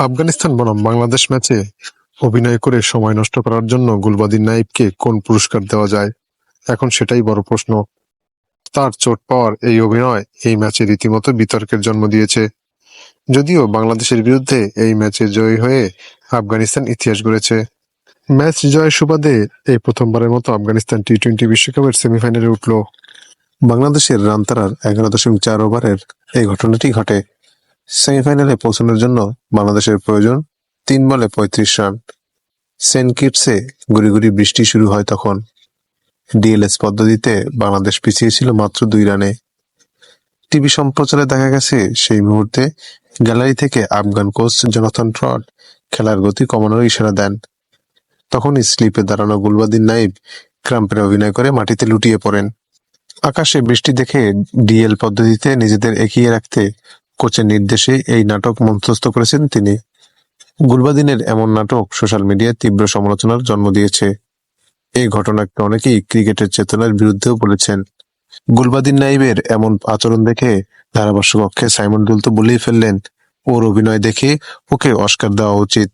আফগানিস্তান বনাম বাংলাদেশ ম্যাচে অভিনয় করে সময় নষ্ট করার জন্য গুলবাদিন নাইবকে কোন পুরস্কার দেওয়া যায়? এখন সেটাই বড় প্রশ্ন। তার চোট পাওয়ার এই অভিনয় এই ম্যাচে রীতিমতো বিতর্কের জন্ম দিয়েছে। যদিও বাংলাদেশের বিরুদ্ধে এই ম্যাচে জয়ী হয়ে আফগানিস্তান ইতিহাস গড়েছে। ম্যাচ জয়ের সুবাদে এই প্রথমবারের মতো আফগানিস্তান টি টোয়েন্টি বিশ্বকাপের সেমিফাইনালে উঠল। বাংলাদেশের রান তারার এগারো দশমিক চার ওভারের এই ঘটনাটি ঘটে। সেমিফাইনালে পৌঁছানোর জন্য বাংলাদেশের প্রয়োজন তিন বলে পঁয়ত্রিশ রান। সেন্ট কিটসে গুড়ি গুড়ি বৃষ্টি শুরু হয় তখন। ডিএলএস পদ্ধতিতে বাংলাদেশ পিছিয়ে ছিল মাত্র দুই রানে। টিভি সম্প্রচারে দেখা গেছে, সেই মুহূর্তে গ্যালারি থেকে আফগান কোচ জনাথন ট্রড খেলার গতি কমানোর ইশারা দেন। তখনই স্লিপে দাঁড়ানো গুলবাদিন নাইব ক্রাম্পের অভিনয় করে মাটিতে লুটিয়ে পড়েন। আকাশে বৃষ্টি দেখে ডিএল পদ্ধতিতে নিজেদের এগিয়ে রাখতে কোচের নির্দেশে এই নাটক মঞ্চস্থ করেছেন তিনি। গুলবাদিনের এমন নাটক সোশ্যাল মিডিয়ায় তীব্র সমালোচনার জন্ম দিয়েছে। এই ঘটনাকে অনেকেই ক্রিকেটের চেতনার বিরুদ্ধেও বলেছেন। গুলবাদিন নাইবের এমন আচরণ দেখে ধারাভাষ্য কক্ষে সাইমন দুল তো বলেই ফেললেন, ওর অভিনয় দেখে ওকে অস্কার দেওয়া উচিত।